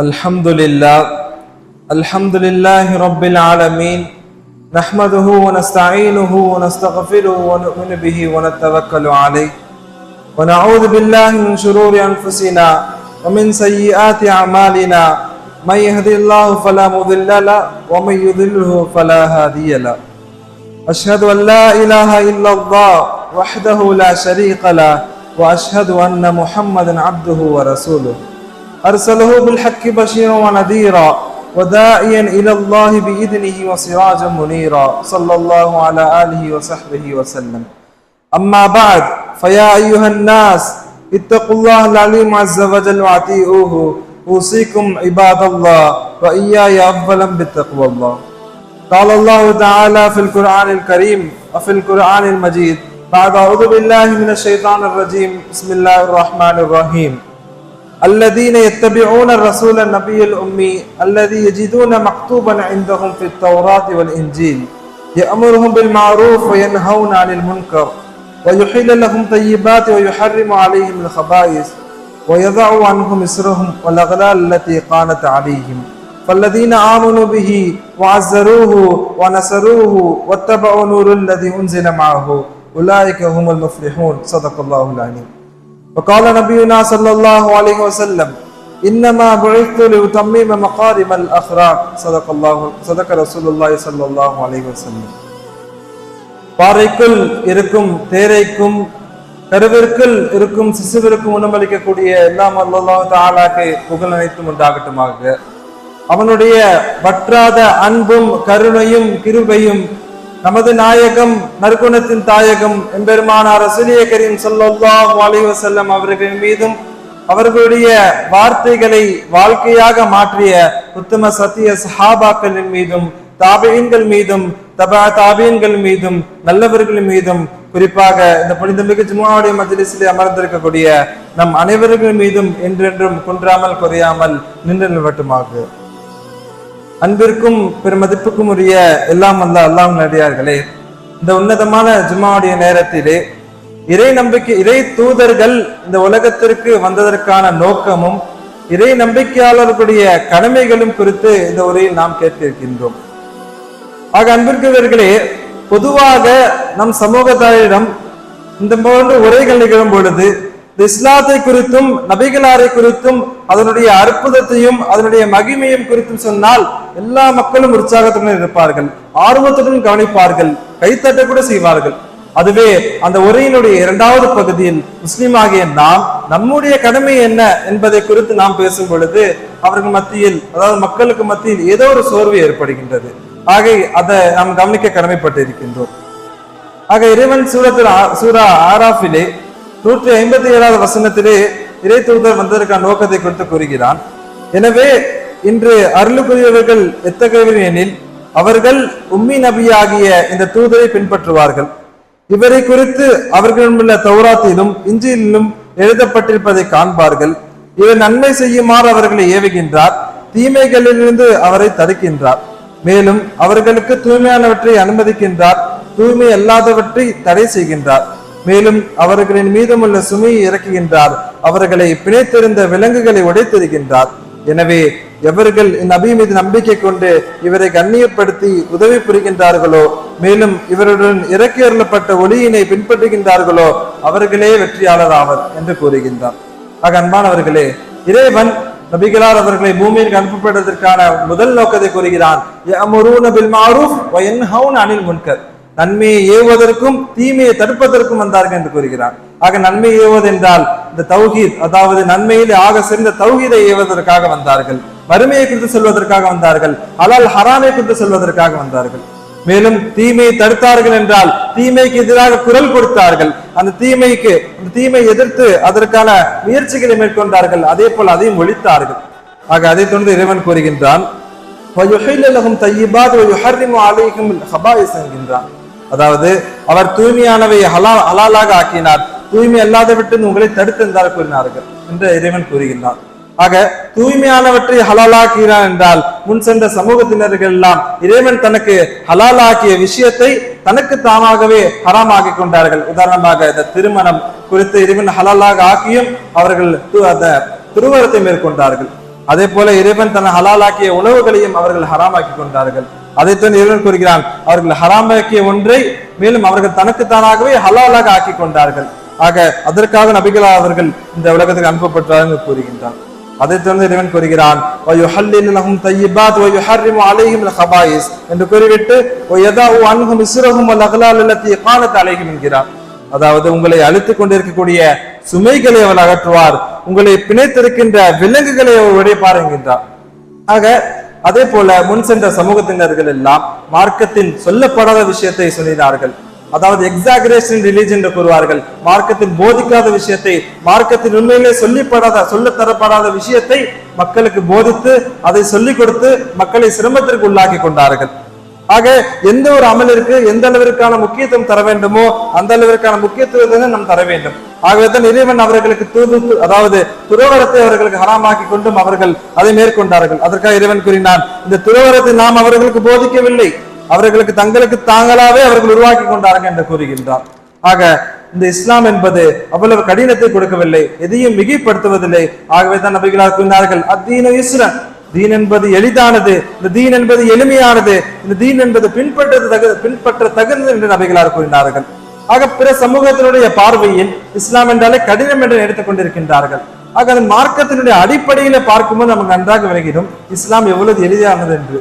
الحمد لله الحمد لله رب العالمين نحمده ونستعينه ونستغفره ونؤمن به ونتوكل عليه ونعوذ بالله من شرور انفسنا ومن سيئات اعمالنا من يهدي الله فلا مضل له ومن يضلله فلا هادي له أشهد أن لا إله إلا الله وحده لا شريك له وأشهد أن محمدا عبده ورسوله أرسله بالحق بشيرا ونذيرا وداعيا إلى الله بإذنه وسراجا منيرا صلى الله على آله وصحبه وسلم. أما بعد فيا أيها الناس اتقوا الله العليم عز وجل وأطيعوه. أوصيكم عباد الله وإياي أولا بتقوى الله. قال الله تعالى في القرآن الكريم وفي القرآن المجيد بعد أعوذ بالله من الشيطان الرجيم. بسم الله الرحمن الرحيم. الذين يتبعون الرسول النبي الأمي الذي يجدون مكتوبا عندهم في التوراة والإنجيل يأمرهم بالمعروف وينهون عن المنكر ويحل لهم طيبات ويحرم عليهم الخبائث ويضع عنهم إسرهم والأغلال التي قانت عليهم. فالذين آمنوا به وعزروه ونصروه واتبعوا نور الذي أنزل معه أولئك هم المفلحون. صدق الله العليم. وقال نبينا صلى الله عليه وسلم إنما بعثت لأتمم مقارب الأخلاق صدق الله صدق رسول الله صلى الله عليه وسلم பாறைக்குள் இருக்கும் தேரைக்கும் கருவிற்குள் இருக்கும் சிசுவிற்கும் உணவளிக்கக்கூடிய எல்லாம் அல்லாஹ் தாலாக்கு புகழ் அனைத்தும் உண்டாகட்டுமாக அவனுடைய வற்றாத அன்பும் கருணையும் கிருபையும் நமது நாயகம் நற்குணத்தின் தாயகம் எம்பெருமானார் ரசூலிய கரீம் ஸல்லல்லாஹு அலைஹி அவர்கள் அவர்களின் மீதும் அவர்களுடைய வார்த்தைகளை வாழ்க்கையாக மாற்றிய உத்தம சத்திய சஹாபாக்களின் மீதும் தாபியன்கள் மீதும் தபா தாபியன்கள் மீதும் நல்லவர்கள் மீதும் குறிப்பாக இந்த புனித மிகு ஜுமாவுடைய மஜ்லிஸிலே அமர்ந்திருக்கக்கூடிய நம் அனைவர்கள் மீதும் என்றென்றும் குன்றாமல் குறையாமல் நின்று நிலவட்டுமாக. அன்பிற்கும் பெருமதிப்புக்கும் உரிய எல்லாம் வல்ல அல்லாம் நடிகார்களே இந்த உன்னதமான ஜுமாவுடைய நேரத்திலே இறை நம்பிக்கை இறை தூதர்கள் இந்த உலகத்திற்கு வந்ததற்கான நோக்கமும் இறை நம்பிக்கையாளர்களுடைய கடமைகளும் குறித்து இந்த உரையில் நாம் கேட்டிருக்கின்றோம். ஆக அன்பிற்குரியவர்களே பொதுவாக நம் சமூகத்தாரிடம் இந்த போன்ற உரைகள் நிகழும் பொழுது இந்த இஸ்லாத்தை குறித்தும் நபிகளாரை குறித்தும் அதனுடைய அற்புதத்தையும் அதனுடைய மகிமையும் குறித்தும் சொன்னால் எல்லா மக்களும் உற்சாகத்துடன் இருப்பார்கள் ஆர்வத்துடன் கவனிப்பார்கள் கைத்தட்ட கூட செய்வார்கள். அதுவே அந்த உரையினுடைய இரண்டாவது பகுதியில் முஸ்லீம் ஆகிய நாம் நம்முடைய கடமை என்ன என்பதை குறித்து நாம் பேசும் பொழுது அவர்கள் மத்தியில் அதாவது மக்களுக்கு மத்தியில் ஏதோ ஒரு சோர்வு ஏற்படுகின்றது. ஆக அதை நாம் கவனிக்க கடமைப்பட்டு இருக்கின்றோம் ஆக இறைவன் சூரத்தில் சூரா ஆராஃபிலே நூற்றி ஐம்பத்தி ஏழாவது வசனத்திலே இறை தூதர் வந்ததற்கான நோக்கத்தை குறித்து கூறுகிறான். எனவே இன்று அருளுக்குரியவர்கள் எத்தகையவர் எனில் அவர்கள் உம்மி நபியாகிய இந்த தூதரை பின்பற்றுவார்கள். இவரை குறித்து அவர்களிடமுள்ள தௌராத்திலும் இஞ்சியிலும் எழுதப்பட்டிருப்பதை காண்பார்கள். இவர் நன்மை செய்யுமாறு அவர்களை ஏவுகின்றார் தீமைகளிலிருந்து அவரை தடுக்கின்றார். மேலும் அவர்களுக்கு தூய்மையானவற்றை அனுமதிக்கின்றார் தூய்மை அல்லாதவற்றை தடை செய்கின்றார். மேலும் அவர்களின் மீதமுள்ள சுமையை இறக்குகின்றார் அவர்களை பிணைத்திருந்த விலங்குகளை உடைத்திருக்கின்றார் எனவே எவர்கள் இந்நபி மீது நம்பிக்கை கொண்டு இவரை கண்ணியப்படுத்தி உதவி புரிகின்றார்களோ மேலும் இவருடன் இறக்கி அருளப்பட்ட ஒளியினை பின்பற்றுகின்றார்களோ அவர்களே வெற்றியாளர் ஆவர் என்று கூறுகின்றார். ஆக அன்பானவர்களே இறைவன் நபிகளார் அவர்களை பூமியில் அனுப்பப்படுவதற்கான முதல் நோக்கத்தை கூறுகிறான். அனில் முன்கர். நன்மையை ஏவுவதற்கும் தீமையை தடுப்பதற்கும் வந்தார்கள் என்று கூறுகிறார். ஆக நன்மை ஏவுவது என்றால் இந்த தௌஹீத் அதாவது நன்மையில் ஆக சிறந்த தௌஹீதை ஏவதற்காக வந்தார்கள். வறுமையை குறித்து சொல்வதற்காக வந்தார்கள். அலால் ஹராமை குறித்து சொல்வதற்காக வந்தார்கள். மேலும் தீமையை தடுத்தார்கள் என்றால் தீமைக்கு எதிராக குரல் கொடுத்தார்கள். அந்த தீமைக்கு அந்த தீமை எதிர்த்து அதற்கான முயற்சிகளை மேற்கொண்டார்கள். அதே போல் அதையும் ஒழித்தார்கள். ஆக அதை தொடர்ந்து இறைவன் கூறுகின்றான் என்கின்றான். அதாவது அவர் தூய்மையானவை ஹலால் ஹலாலாக ஆக்கினார். தூய்மை அல்லாத விட்டு உங்களை தடுத்து என்றார் கூறினார்கள் என்று இறைவன் கூறுகின்றான். ஆக தூய்மையானவற்றை ஹலாலாக்கிறான் என்றால் முன் சென்ற சமூகத்தினர்கள் எல்லாம் இறைவன் தனக்கு ஹலாலாக்கிய விஷயத்தை தனக்கு தாமாகவே ஹராமாக்கி கொண்டார்கள். உதாரணமாக இந்த திருமணம் குறித்து இறைவன் ஹலாலாக ஆக்கியும் அவர்கள் அந்த திருவரத்தை மேற்கொண்டார்கள். அதே போல இறைவன் தன் ஹலாலாக்கிய உணவுகளையும் அவர்கள் ஹராமாக்கி கொண்டார்கள். அதைத்தான் இறைவன் கூறுகிறான். அவர்கள் ஹராமாக்கிய ஒன்றை மேலும் அவர்கள் தனக்கு தானாகவே ஹலாலாக ஆக்கி கொண்டார்கள். ஆக அதற்காக நபிகளா அவர்கள் இந்த உலகத்துக்கு அனுப்பப்பட்டார்கள் கூறுகின்றான். அதை தொடர்ந்து இறைவன் கூறுகிறான் என்று கூறிவிட்டு அன்ஹும் இஸ்ரஹும் அல்லத்தி காலத் அலைகும் என்கிறார். அதாவது உங்களை அழுத்து கொண்டிருக்கக்கூடிய சுமைகளை அவள் அகற்றுவார் உங்களை பிணைத்திருக்கின்ற விலங்குகளை அவர் உடைப்பார் என்கின்றார். ஆக அதே போல முன் சென்ற சமூகத்தினர்கள் எல்லாம் மார்க்கத்தின் சொல்லப்படாத விஷயத்தை சொல்லினார்கள். அதாவது எக்ஸாகரேஷன் ரிலீஜன் என்று கூறுவார்கள். மார்க்கத்தில் போதிக்காத விஷயத்தை மார்க்கத்தின் உண்மையிலே சொல்லிப்படாத சொல்லத்தரப்படாத விஷயத்தை மக்களுக்கு போதித்து அதை சொல்லிக் கொடுத்து மக்களை சிரமத்திற்கு உள்ளாக்கி கொண்டார்கள். ஆக எந்த ஒரு அமலிற்கு எந்த அளவிற்கான முக்கியத்துவம் தர வேண்டுமோ அந்த அளவிற்கான முக்கியத்துவத்தை நாம் தர வேண்டும். ஆகவே தான் இறைவன் அவர்களுக்கு தூது அதாவது துறவரத்தை அவர்களுக்கு ஹராமாக்கி கொண்டும் அவர்கள் அதை மேற்கொண்டார்கள். அதற்காக இறைவன் கூறினான் இந்த துறவரத்தை நாம் அவர்களுக்கு போதிக்கவில்லை. அவர்களுக்கு தங்களுக்கு தாங்களாவே அவர்கள் உருவாக்கி கொண்டார்கள் என்று கூறுகின்றார். ஆக இந்த இஸ்லாம் என்பது அவ்வளவு கடினத்தை கொடுக்கவில்லை எதையும் மிகைப்படுத்துவதில்லை. ஆகவே தான் நபிகளார் கூறினார்கள் அத்தீன இஸ்ரன் தீன் என்பது எளிதானது இந்த தீன் என்பது எளிமையானது இந்த தீன் என்பது பின்பற்றது தகு பின்பற்ற தகுந்தது என்று நபிகளார் கூறினார்கள். ஆக பிற சமூகத்தினுடைய பார்வையில் இஸ்லாம் என்றாலே கடினம் என்று எடுத்துக் கொண்டிருக்கின்றார்கள். ஆக அந்த மார்க்கத்தினுடைய அடிப்படையில பார்க்கும்போது நமக்கு நன்றாக விளங்கிடும் இஸ்லாம் எவ்வளவு எளிதானது என்று.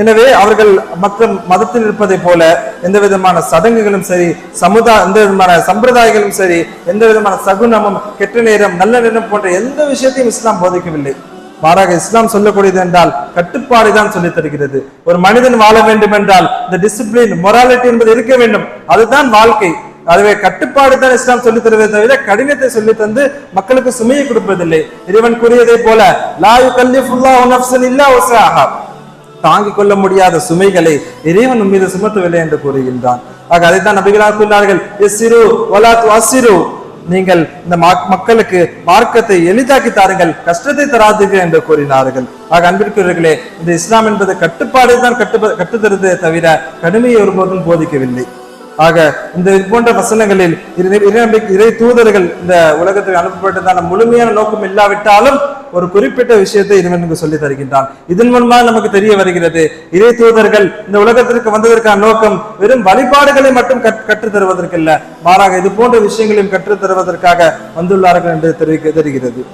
எனவே அவர்கள் மற்ற மதத்தில் இருப்பதை போல எந்த விதமான சடங்குகளும் சரி சமுதாய எந்த விதமான சம்பிரதாயங்களும் சரி எந்த விதமான சகுனமும் கெட்ட நேரம் நல்ல நேரம் போன்ற எந்த விஷயத்தையும் இஸ்லாம் போதிக்கவில்லை. மாறாக இஸ்லாம் சொல்லக்கூடியது என்றால் கட்டுப்பாடு தான் சொல்லித் தருகிறது. ஒரு மனிதன் வாழ வேண்டும் என்றால் இந்த டிசிப்ளின் மொராலிட்டி என்பது இருக்க வேண்டும். அதுதான் வாழ்க்கை. அதுவே கட்டுப்பாடு தான் இஸ்லாம் சொல்லித் தருவதை தவிர கடினத்தை சொல்லி தந்து மக்களுக்கு சுமையை கொடுப்பதில்லை. இறைவன் கூறியதை போல லாயு கல்லிஃபுல்லா நஃப்சன் இல்லா உஸ்ஆஹா தாங்கிக் கொள்ள முடியாத சுமைகளை இறைவன் மீது சுமத்தவில்லை என்று கூறுகின்றான். ஆக அதைத்தான் நபிகளாக கூறினார்கள் நீங்கள் இந்த மக்களுக்கு மார்க்கத்தை எளிதாக்கி தாருங்கள் கஷ்டத்தை தராதீர்கள் என்று கூறினார்கள். ஆக அன்பிற்குரியர்களே இந்த இஸ்லாம் என்பது கட்டுப்பாடு தான் கட்டு கட்டுத்தருதே தவிர கடுமையை ஒருபோதும் போதிக்கவில்லை. ஆக இந்த இது போன்ற வசனங்களில் இறை- இறை- இறை தூதர்கள் இந்த உலகத்துக்கு அனுப்பப்பட்டதான முழுமையான நோக்கம் இல்லாவிட்டாலும் ஒரு குறிப்பிட்ட விஷயத்தை இறைவனுக்கு சொல்லி தருகின்றான். இதன் மூலமாக நமக்கு தெரிய வருகிறது இறை தூதர்கள் இந்த உலகத்திற்கு வந்ததற்கான நோக்கம் வெறும் வழிபாடுகளை மட்டும் கற்- கற்றுத் தருவதற்கில்ல. மாறாக இது போன்ற விஷயங்களையும் கற்றுத் தருவதற்காக வந்துள்ளார்கள் என்று தெரிவிக்க தெரிகிறது.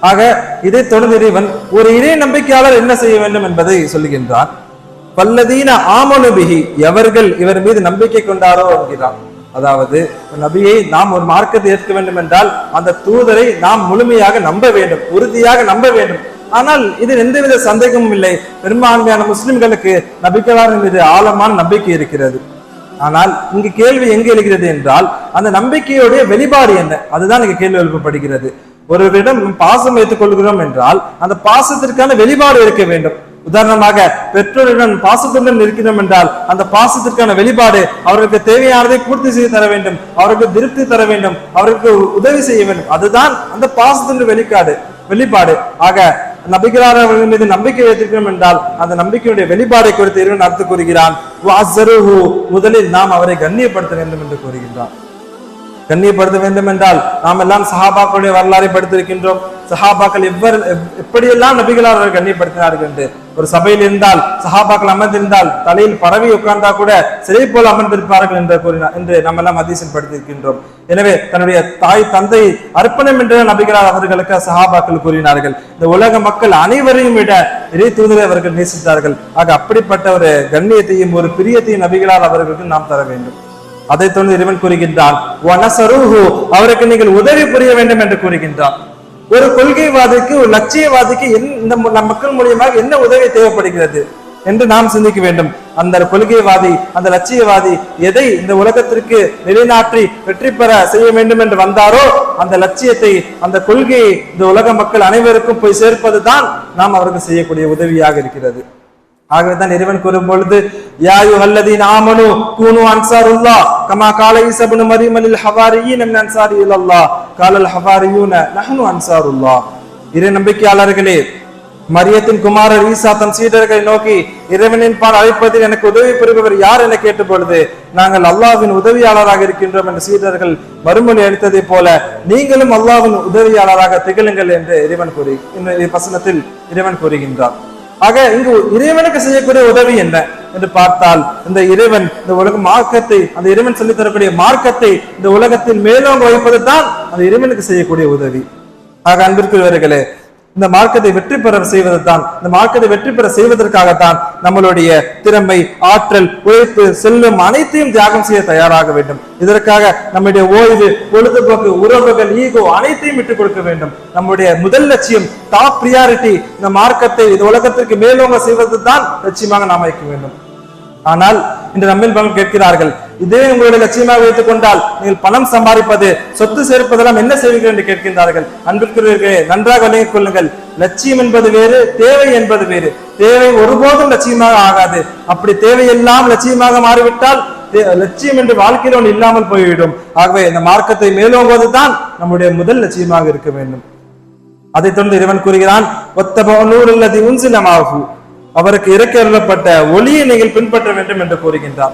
ஆக இதை தொடர்ந்து இறைவன் ஒரு இறை நம்பிக்கையாளர் என்ன செய்ய வேண்டும் என்பதை சொல்லுகின்றான். பல்லதீன ஆமனுபிகி எவர்கள் இவர் மீது நம்பிக்கை கொண்டாரோ என்கிறான். அதாவது நபியை நாம் ஒரு மார்க்கத்தை ஏற்க வேண்டும் என்றால் அந்த தூதரை நாம் முழுமையாக நம்ப வேண்டும் உறுதியாக நம்ப வேண்டும். ஆனால் இதில் எந்தவித சந்தேகமும் இல்லை. பெரும்பான்மையான முஸ்லிம்களுக்கு நபிக்கலாரின் மீது ஆழமான நம்பிக்கை இருக்கிறது. ஆனால் இங்கு கேள்வி எங்கு எழுகிறது என்றால் அந்த நம்பிக்கையுடைய வெளிப்பாடு என்ன? அதுதான் இங்கு கேள்வி எழுப்பப்படுகிறது. ஒருவரிடம் பாசம் வைத்துக் கொள்கிறோம் என்றால் அந்த பாசத்திற்கான வெளிப்பாடு இருக்க வேண்டும். உதாரணமாக பெற்றோரிடம் பாசத்துடன் இருக்கிறோம் என்றால் அந்த பாசத்திற்கான வெளிப்பாடு அவர்களுக்கு தேவையானதை பூர்த்தி செய்து தர வேண்டும் அவர்களுக்கு திருப்தி தர வேண்டும் அவர்களுக்கு உதவி செய்ய வேண்டும். அதுதான் அந்த பாசத்தின் வெளிப்பாடு வெளிப்பாடு. ஆக நபிகளார் அவர்கள் மீது நம்பிக்கை வைத்திருக்கிறோம் என்றால் அந்த நம்பிக்கையுடைய வெளிப்பாடை குறித்து இறைவன் அர்த்தம் கூறுகிறான் முதலில் நாம் அவரை கண்ணியப்படுத்த வேண்டும் என்று கூறுகின்றான் கண்ணியப்படுத்த வேண்டும் என்றால் நாம் எல்லாம் சஹாபாக்களுடைய வரலாறை படித்திருக்கின்றோம். சஹாபாக்கள் எவ்வாறு எப்படியெல்லாம் நபிகளார் அவர்கள் கண்ணியப்படுத்தினார்கள் என்று ஒரு சபையில் இருந்தால் சஹாபாக்கள் அமர்ந்திருந்தால் தலையில் பரவி உட்கார்ந்தா கூட சிறை போல் அமர்ந்திருப்பார்கள் என்று கூறினார் என்று நம்ம எல்லாம் ஹதீஸில் படுத்திருக்கின்றோம். எனவே தன்னுடைய தாய் தந்தை அர்ப்பணம் என்று நபிகளார் அவர்களுக்கு சஹாபாக்கள் கூறினார்கள். இந்த உலக மக்கள் அனைவரையும் விட இறை தூதரை அவர்கள் நேசித்தார்கள். ஆக அப்படிப்பட்ட ஒரு கண்ணியத்தையும் ஒரு பிரியத்தையும் நபிகளால் அவர்களுக்கு நாம் தர வேண்டும். அதைத் தொடர்ந்து இறைவன் கூறுகின்றான் அவருக்கு நீங்கள் உதவி புரிய வேண்டும் என்று கூறுகின்றான். ஒரு கொள்கைவாதிக்கு ஒரு லட்சியவாதிக்கு இந்த நம் மக்கள் மூலியமாக என்ன உதவி தேவைப்படுகிறது என்று நாம் சிந்திக்க வேண்டும். அந்த கொள்கைவாதி அந்த லட்சியவாதி எதை இந்த உலகத்திற்கு நிலைநாட்டி வெற்றி பெற செய்ய வேண்டும் என்று வந்தாரோ அந்த லட்சியத்தை அந்த கொள்கையை இந்த உலக மக்கள் அனைவருக்கும் போய் சேர்ப்பதுதான் நாம் அவருக்கு செய்யக்கூடிய உதவியாக இருக்கிறது. ஆகவேதான் இறைவன் கூறும் பொழுது யாயு அல்லதீன் நாமனு கூனு அன்சாருல்லா கமா கால ஈசபுனு மரியமலில் ஹவாரியின் மின் அன்சாரி இல்லல்லா காலல் ஹவாரியூன நஹனு அன்சாருல்லா. இறை நம்பிக்கையாளர்களே மரியத்தின் குமாரர் ஈசா தன் சீடர்களை நோக்கி இறைவனின் பால் அழைப்பதில் எனக்கு உதவி புரிபவர் யார்? என கேட்ட பொழுது நாங்கள் அல்லாவின் உதவியாளராக இருக்கின்றோம் என்ற சீடர்கள் மறுமொழி அளித்ததை போல நீங்களும் அல்லாவின் உதவியாளராக திகழுங்கள் என்று இறைவன் கூறி இந்த வசனத்தில் இறைவன் கூறுகின்றார். ஆக இங்கு இறைவனுக்கு செய்யக்கூடிய உதவி என்ன என்று பார்த்தால் இந்த இறைவன் இந்த உலக மார்க்கத்தை அந்த இறைவன் சொல்லி தரக்கூடிய மார்க்கத்தை இந்த உலகத்தில் மேலோங்க வைப்பது தான் அந்த இறைவனுக்கு செய்யக்கூடிய உதவி. ஆக அன்பிற்குரியவர்களே இந்த மார்க்கத்தை வெற்றி பெற செய்வது தான் இந்த மார்க்கத்தை வெற்றி பெற செய்வதற்காகத்தான் நம்மளுடைய திறமை ஆற்றல் உழைப்பு செல்லும் அனைத்தையும் தியாகம் செய்ய தயாராக வேண்டும். இதற்காக நம்முடைய ஓய்வு பொழுதுபோக்கு உறவுகள் ஈகோ அனைத்தையும் விட்டுக் கொடுக்க வேண்டும். நம்முடைய முதல் லட்சியம் டாப் பிரியாரிட்டி இந்த மார்க்கத்தை இந்த உலகத்திற்கு மேலோங்க செய்வது தான் லட்சியமாக நாம் வைக்க வேண்டும். ஆனால் இன்று நம்மில் கேட்கிறார்கள் இதே உங்களுடைய லட்சியமாக வைத்துக் கொண்டால் நீங்கள் பணம் சம்பாதிப்பது சொத்து சேர்ப்பதெல்லாம் என்ன செய்வீர்கள் என்று கேட்கின்றார்கள். அன்பிற்குரியவர்களே நன்றாக விளங்கிக் கொள்ளுங்கள். லட்சியம் என்பது வேறு தேவை என்பது வேறு. தேவை ஒருபோதும் லட்சியமாக ஆகாது. அப்படி தேவையெல்லாம் லட்சியமாக மாறிவிட்டால் தே- லட்சியம் என்று வாழ்க்கையில் ஒன்று இல்லாமல் போய்விடும். ஆகவே இந்த மார்க்கத்தை மேலோங்குவது தான் நம்முடைய முதல் லட்சியமாக இருக்க வேண்டும். அதைத் தொடர்ந்து இறைவன் கூறுகிறான் ஒத்தப நூறுல்லதி உன்சிலமாகு. அவருக்கு இறக்கி அருளப்பட்ட ஒளியை நீங்கள் பின்பற்ற வேண்டும் என்று கூறுகின்றார்.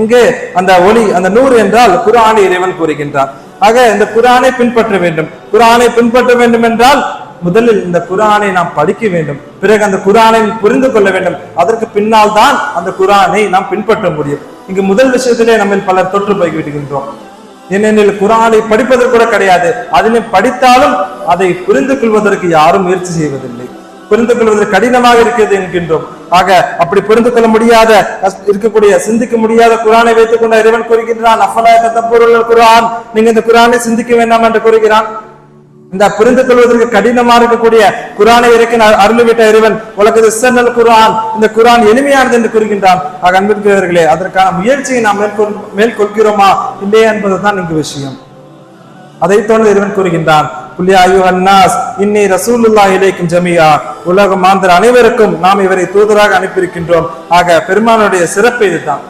இங்கே அந்த ஒளி அந்த நூறு என்றால் குரானை இறைவன் கூறுகின்றார் ஆக இந்த குரானை பின்பற்ற வேண்டும். குரானை பின்பற்ற வேண்டும் என்றால் முதலில் இந்த குரானை நாம் படிக்க வேண்டும். பிறகு அந்த குரானை புரிந்து கொள்ள வேண்டும். அதற்கு பின்னால் தான் அந்த குரானை நாம் பின்பற்ற முடியும். இங்கு முதல் விஷயத்திலே நம்ம பலர் தொற்று போய்விடுகின்றோம். ஏனெனில் குரானை படிப்பதற்கு கூட கிடையாது. அதனை படித்தாலும் அதை புரிந்து கொள்வதற்கு யாரும் முயற்சி செய்வதில்லை. புரிந்து கொள்வதற்கு கடினமாக இருக்கிறது என்கின்றோம். ஆக அப்படி புரிந்து கொள்ள முடியாத இருக்கக்கூடிய சிந்திக்க முடியாத குரானை வைத்துக் கொண்ட இறைவன் கூறுகின்றான் அஃபலா தத்தப்பொருள் குரான் நீங்க இந்த குரானை சிந்திக்க வேண்டாம் என்று கூறுகிறான். இந்த புரிந்து கொள்வதற்கு கடினமா இருக்கக்கூடிய குரானை இறக்கி அருள்விட்ட இறைவன் உலகது இஸ்ஸன்னல் குரான் இந்த குரான் எளிமையானது என்று கூறுகின்றான். ஆக அதற்கான முயற்சியை நாம் மேற்கொள் மேற்கொள்கிறோமா இல்லையா என்பதுதான் இங்கு விஷயம். அதை தொடர்ந்து இறைவன் கூறுகின்றான் இன்னி ரசூலுல்லா இலைக்கும் ஜமியா உலக மாந்தர் அனைவருக்கும் நாம் இவரை தூதராக அனுப்பியிருக்கின்றோம். ஆக பெருமானுடைய சிறப்பு இதுதான்.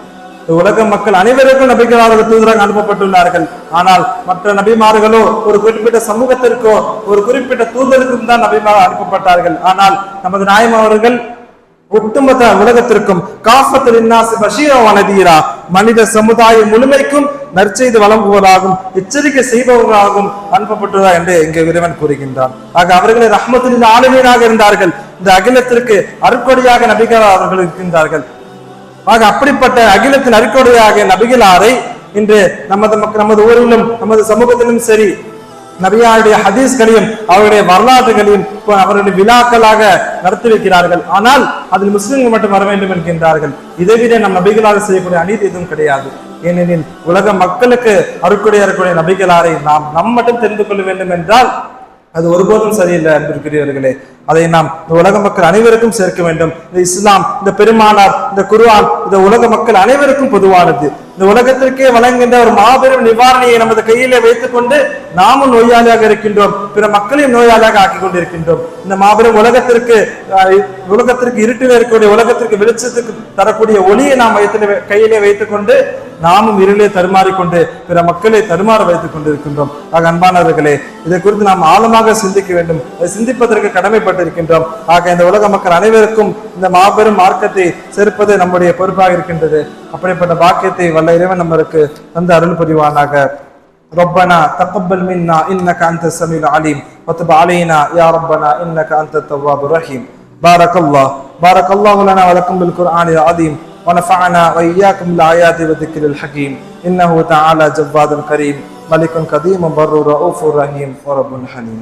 உலக மக்கள் அனைவருக்கும் நபிகளாக தூதராக அனுப்பப்பட்டுள்ளார்கள். ஆனால் மற்ற நபிமார்களோ ஒரு குறிப்பிட்ட சமூகத்திற்கோ ஒரு குறிப்பிட்ட தூதருக்கும் தான் நபிமார் அனுப்பப்பட்டார்கள். ஆனால் நமது நாயம் அவர்கள் ஒட்டுமொத்த உலகத்திற்கும் காஃபத்தில் மனித சமுதாயம் முழுமைக்கும் நற்செய்து வழங்குவதாகும் எச்சரிக்கை செய்பவர்களாகவும் அனுப்பப்பட்டதா என்று இங்கே இறைவன் கூறுகின்றான். ஆக அவர்களை ரஹ்மத்தின் ஆளுமையாக இருந்தார்கள். இந்த அகிலத்திற்கு அருக்கொடியாக நபிகள் அவர்கள் இருக்கின்றார்கள். ஆக அப்படிப்பட்ட அகிலத்தின் அருக்கொடையாக நபிகளாரை இன்று நமது நமது ஊரிலும் நமது சமூகத்திலும் சரி நபியாருடைய ஹதீஸ்களையும் அவருடைய வரலாற்றுகளையும் அவருடைய விழாக்களாக நடத்தி வைக்கிறார்கள் ஆனால் அதில் முஸ்லிம்கள் மட்டும் வர வேண்டும் என்கின்றார்கள். இதைவிட நம் நபிகளாக செய்யக்கூடிய அநீதி எதுவும் கிடையாது. ஏனெனில் உலக மக்களுக்கு அருக்குடைய இருக்கக்கூடிய நபிகளாரை நாம் நம் மட்டும் தெரிந்து கொள்ள வேண்டும் என்றால் அது ஒருபோதும் சரியில்லை அன்பிற்குரியவர்களே. அதை நாம் இந்த உலக மக்கள் அனைவருக்கும் சேர்க்க வேண்டும். இந்த இஸ்லாம் இந்த பெருமானார் இந்த குருவான் இந்த உலக மக்கள் அனைவருக்கும் பொதுவானது. இந்த உலகத்திற்கே வழங்குகின்ற ஒரு மாபெரும் நிவாரணியை நமது கையிலே வைத்துக் கொண்டு நாமும் நோயாளியாக இருக்கின்றோம். பிற மக்களையும் நோயாளியாக ஆக்கி கொண்டிருக்கின்றோம். இந்த மாபெரும் உலகத்திற்கு உலகத்திற்கு இருட்டில் இருக்கக்கூடிய உலகத்திற்கு வெளிச்சத்துக்கு தரக்கூடிய ஒளியை நாம் வைத்து கையிலே வைத்துக் கொண்டு நாமும் இருளே தருமாறிக்கொண்டு பிற மக்களை தருமாற வைத்துக் கொண்டிருக்கின்றோம். ஆக அன்பானவர்களே இதை குறித்து நாம் ஆழமாக சிந்திக்க வேண்டும். அதை சிந்திப்பதற்கு கடமைப்பட்டிருக்கின்றோம். ஆக இந்த உலக மக்கள் அனைவருக்கும் இந்த மாபெரும் மார்க்கத்தை சேர்ப்பது நம்முடைய பொறுப்பாக இருக்கின்றது. அப்படிப்பட்ட பாக்கியத்தை வல்ல இறைவன் நம்மளுக்கு தந்து அருள் புரிவானாக ربنا تقبل منا انك انت السميع العليم وتب علينا يا ربنا انك انت التواب الرحيم بارك الله بارك الله لنا ولكم بالقران العظيم ونفعنا واياكم بالايات والذكر الحكيم انه تعالى جواد كريم ملك قديم بر رؤوف رحيم ورب حليم